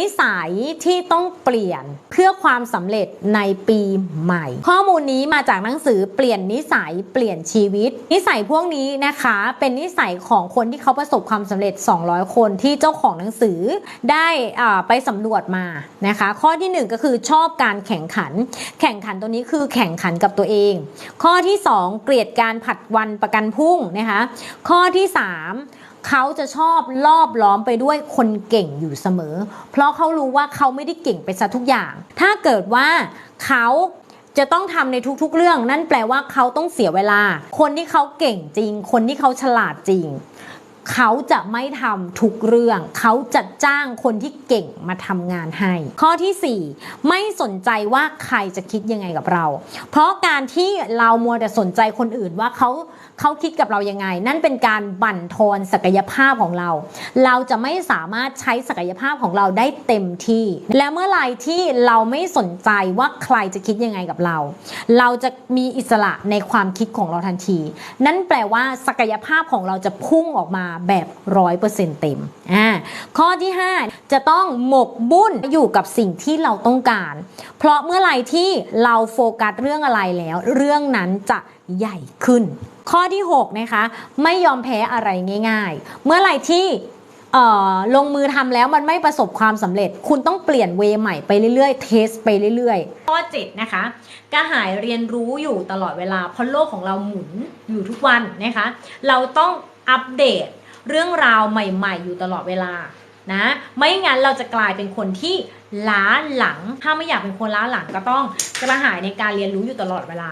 นิสัยที่ต้องเปลี่ยนเพื่อความสำเร็จในปีใหม่ ข้อมูลนี้มาจากหนังสือเปลี่ยนนิสัยเปลี่ยนชีวิต นิสัยพวกนี้นะคะ เป็นนิสัยของคนที่เขาประสบความสำเร็จ 200 คนที่เจ้าของหนังสือได้อ่าไปสำรวจมานะคะ ข้อทีหนึ่1 ก็คือชอบการแข่งขัน แข่งขันตัวนี้คือแข่งขันกับตัวเอง ข้อที่ 2 เกลียดการผัดวันประกันพรุ่งนะคะ ข้อที่ 3 เขาจะชอบรอบล้อมไปด้วยคนเก่งอยู่เสมอ เพราะเขารู้ว่าเขาไม่ได้เก่งไปซะทุกอย่าง ถ้าเกิดว่าเขาจะต้องทำในทุกๆเรื่อง นั่นแปลว่าเขาต้องเสียเวลา คนที่เขาเก่งจริง คนที่เขาฉลาดจริง เขาจะไม่ทำทุกเรื่อง เขาจะจ้างคนที่เก่งมาทำงานให้ ข้อทีสี่ 4 ไม่สนใจว่าใครจะคิดยังไงกับเรา เพราะการที่เรามัวแต่สนใจคนอื่นว่าเขาเขาคิดกับเรายังไง นั่นเป็นการบั่นทอนศักยภาพของเรา เราจะไม่สามารถใช้ศักยภาพของเราได้เต็มที่ และเมื่อไหร่ที่เราไม่สนใจว่าใครจะคิดยังไงกับเรา เราจะมีอิสระในความคิดของเราทันที นั่นแปลว่าศักยภาพของเราจะพุ่งออกมาแบบร้อยเปอร์เซ็นต์เต็มอ่าข้อที่ 5 จะต้องหมกบุ่นอยู่กับสิ่งที่เราต้องการ เพราะเมื่อไหร่ที่เราโฟกัสเรื่องอะไรแล้ว เรื่องนั้นจะใหญ่ขึ้น ข้อที่ 6 นะคะ ไม่ยอมแพ้อะไรง่าย ๆ เมื่อไหร่ที่ลงมือทำแล้วมันไม่ประสบความสำเร็จ คุณต้องเปลี่ยนเวยใหม่ไปเรื่อยๆ เทสไปเรื่อยๆ ข้อ7นะคะกระหายเรียนรู้อยู่ตลอดเวลาเพราะโลกของเราหมุนอยู่ทุกวันนะคะ เราต้องอัปเดต เรื่องราวใหม่ ๆ อยู่ตลอดเวลานะไม่งั้นเราจะกลายเป็นคนที่ล้าหลัง ถ้าไม่อยากเป็นคนล้าหลังก็ต้องกระหายในการเรียนรู้อยู่ตลอดเวลา